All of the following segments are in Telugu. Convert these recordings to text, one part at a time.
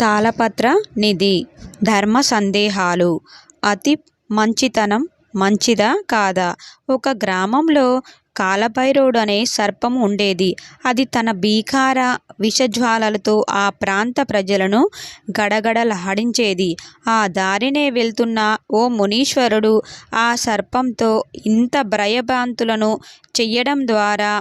తాళపత్ర నిధి ధర్మ సందేహాలు. అతి మంచితనం మంచిదా కాదా? ఒక గ్రామంలో కాలభైరవుడు అనే సర్పం ఉండేది. అది తన భీకార విషజ్వాలలతో ఆ ప్రాంత ప్రజలను గడగడలాడించేది ఆ దారినే వెళ్తున్న ఓ మునీశ్వరుడు ఆ సర్పంతో ఇంత భయభ్రాంతులను చెయ్యడం ద్వారా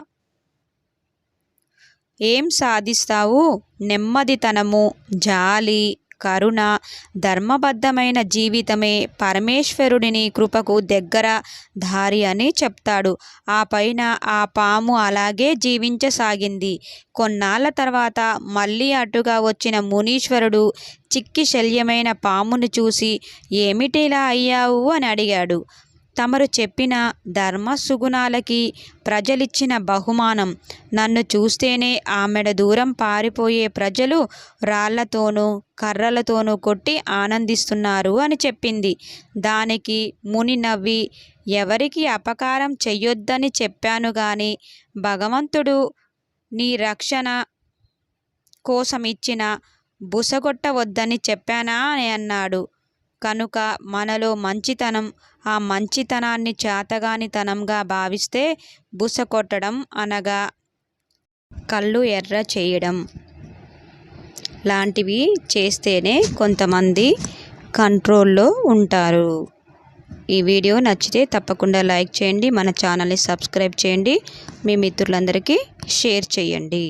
ఏం సాధిస్తావు? నెమ్మదితనము జాలి కరుణ ధర్మబద్ధమైన జీవితమే పరమేశ్వరుడిని కృపకు దగ్గర దారి అని చెప్తాడు. ఆ పైన ఆ పాము అలాగే జీవించసాగింది. కొన్నాళ్ళ తర్వాత మళ్ళీ అటుగా వచ్చిన మునీశ్వరుడు చిక్కి శల్యమైన పామును చూసి ఏమిటిలా అయ్యావు? అని అడిగాడు. తమరు చెప్పిన ధర్మ సుగుణాలకి ప్రజలిచ్చిన బహుమానం. నన్ను చూస్తేనే ఆమెడ దూరం పారిపోయే ప్రజలు రాళ్ళతోనూ కర్రలతోనూ కొట్టి ఆనందిస్తున్నారు అని చెప్పింది. దానికి ముని నవ్వి ఎవరికి అపకారం చెయ్యొద్దని చెప్పాను గాని భగవంతుడు నీ రక్షణ కోసం ఇచ్చిన బుసగొట్టవద్దని చెప్పానా అని అన్నాడు. కనుక మనలో మంచితనం ఆ మంచితనాన్ని చేతగానితనంగా భావిస్తే బుస కొట్టడం అనగా కళ్ళు ఎర్ర చేయడం. లాంటివి చేస్తేనే కొంతమంది కంట్రోల్లో ఉంటారు. ఈ వీడియో నచ్చితే తప్పకుండా లైక్ చేయండి మన ఛానల్ని సబ్స్క్రైబ్ చేయండి మీ మిత్రులందరికీ షేర్ చేయండి.